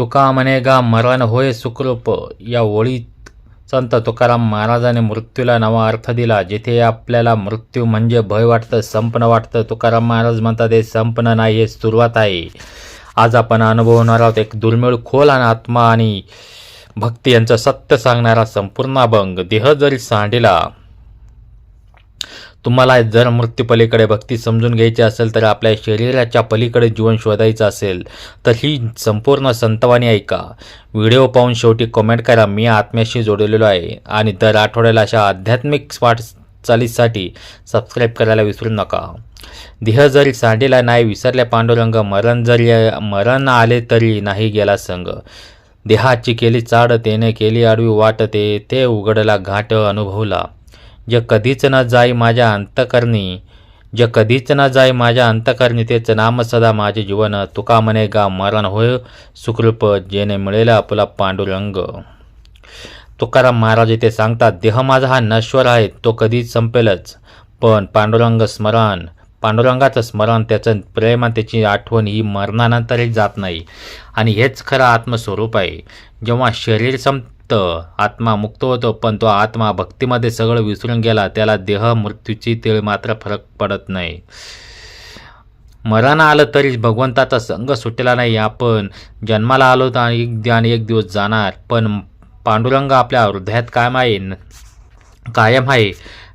तुका म्हणेगा मरण होय सुखरूप. या ओळीत संत तुकाराम महाराजाने मृत्यूला नवा अर्थ दिला. जिथे आपल्याला मृत्यू म्हणजे भय वाटतं संपणं वाटतं तुकाराम महाराज म्हणतात हे संपणं नाही हे सुरुवात आहे. आज आपण अनुभवणार आहोत एक दुर्मिळ खोल आणि आत्मा आणि भक्ती यांचं सत्य सांगणारा संपूर्ण अभंग. देह जरी सांडिला तुम्हाला जर मृत्यूपलीकडे भक्ती समजून घ्यायची असेल तर आपल्या शरीराच्या पलीकडे जीवन शोधायचं असेल तर ही संपूर्ण संतवाणी ऐका. व्हिडिओ पाहून शेवटी कमेंट करा मी आत्म्याशी जोडलेलो आहे. आणि दर आठवड्याला अशा आध्यात्मिक वाटचालीसाठी सबस्क्राईब करायला विसरू नका. देह जरी सांडीला नाही विसरल्या पांडुरंग मरण जरी मरण आले तरी नाही गेला संग. देहाची केली चाड तेने केली आडवी वाट ते ते उघडला घाट अनुभवला. जे कधीच न जाई माझ्या अंतकरणी जे कधीच न जाई माझ्या अंतकरणी तेच नाम सदा माझे जीवन. तुका म्हणे गा मरण होय सुकृप जेने मिळेल आपला पांडुरंग. तुकाराम महाराज येथे सांगतात देह माझा हा नश्वर आहे तो कधीच संपेलच. पण पांडुरंग स्मरण पांडुरंगाचं स्मरण त्याचं प्रेम आणि त्याची आठवण ही मरणानंतरही जात नाही. आणि हेच खरं आत्मस्वरूप आहे. जेव्हा शरीर मुक्त. आत्मा मुक्त होतो पण तो आत्मा भक्तीमध्ये सगळं विसरून गेला. त्याला देह मृत्यूची तिळ मात्र फरक पडत नाही. मरण आलं तरी भगवंताचा संग सुटलेला नाही. आपण जन्माला आलो तर एक आणि एक दिवस जाणार. पण पांडुरंग आपल्या हृदयात कायम आहे. कायम आहे.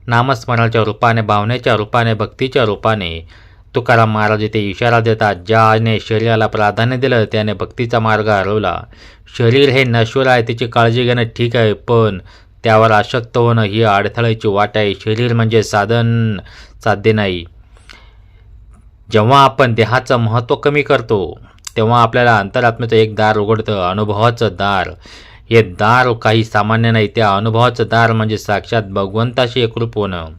नामस्मरणाच्या रूपाने भावनेच्या रूपाने भक्तीच्या रूपाने. तुकाराम महाराज येथे इशारा देतात ज्याने शरीराला प्राधान्य दिलं त्याने भक्तीचा मार्ग हरवला. शरीर हे नश्वर आहे त्याची काळजी घेणं ठीक आहे पण त्यावर आसक्त होणं ही अडथळ्याची वाट आहे. शरीर म्हणजे साधन साध्य नाही. जेव्हा आपण देहाचं महत्त्व कमी करतो तेव्हा आपल्याला अंतरात्म्याचं एक दार उघडतं अनुभवाचं दार. हे दार काही सामान्य नाही त्या अनुभवाचं दार म्हणजे साक्षात भगवंताशी एकरूप होणं.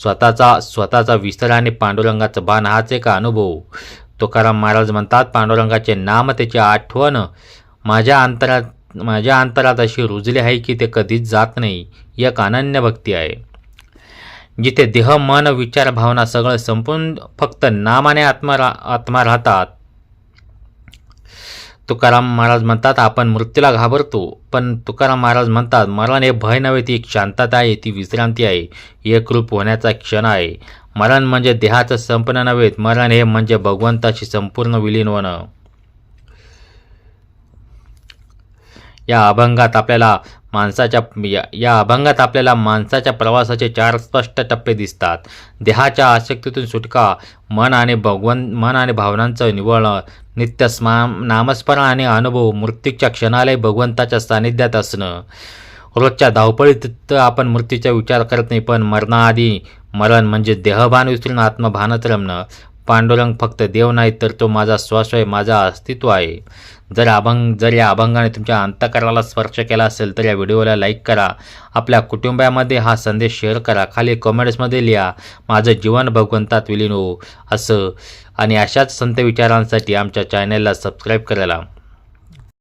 स्वतःचा स्वतःचा विस्तार आणि पांडुरंगाचं भान हाच एक अनुभव. तुकाराम महाराज म्हणतात पांडुरंगाचे नाम त्याची आठवण माझ्या अंतरात माझ्या अंतरात अशी रुजली आहे की ते कधीच जात नाही एक अनन्य भक्ती आहे. जिथे देह मन विचार भावना सगळं संपून फक्त नामाने आत्मा रा आत्मा राहतात तुकाराम महाराज म्हणतात आपण मृत्यूला घाबरतो पण तुकाराम महाराज म्हणतात मरण हे भय नव्हे ती एक शांतता आहे ती विश्रांती आहे एकरूप होण्याचा क्षण आहे. मरण म्हणजे देहाचं संपणं नव्हे मरण हे म्हणजे भगवंताशी संपूर्ण विलीन होणं. या अभंगात आपल्याला माणसाच्या या या अभंगात आपल्याला माणसाच्या प्रवासाचे चार स्पष्ट टप्पे दिसतात. देहाच्या आसक्तीतून सुटका मन आणि भगवन मन आणि भावनांचं निवळ नित्य स्मा नामस्मरण आणि अनुभव मृत्यूच्या क्षणालाही भगवंताच्या सानिध्यात असणं. रोजच्या धावपळीत तर आपण मृत्यूचा विचार करत नाही पण मरणाआधी मरण म्हणजे देहभान विसरून आत्मभानच रमणं. पांडुरंग फक्त देव नाही तर तो माझा श्वास आहे माझा अस्तित्व आहे. जर अभंग जर या अभंगाने तुमच्या अंतकरणाला स्पर्श केला असेल तर या व्हिडिओला लाईक करा. आपल्या कुटुंबामध्ये हा संदेश शेअर करा. खाली कमेंट्समध्ये लिहा माझं जीवन भगवंतात विलीन हो. असं आणि अशाच संत विचारांसाठी आमच्या चॅनलला सबस्क्राईब करायला.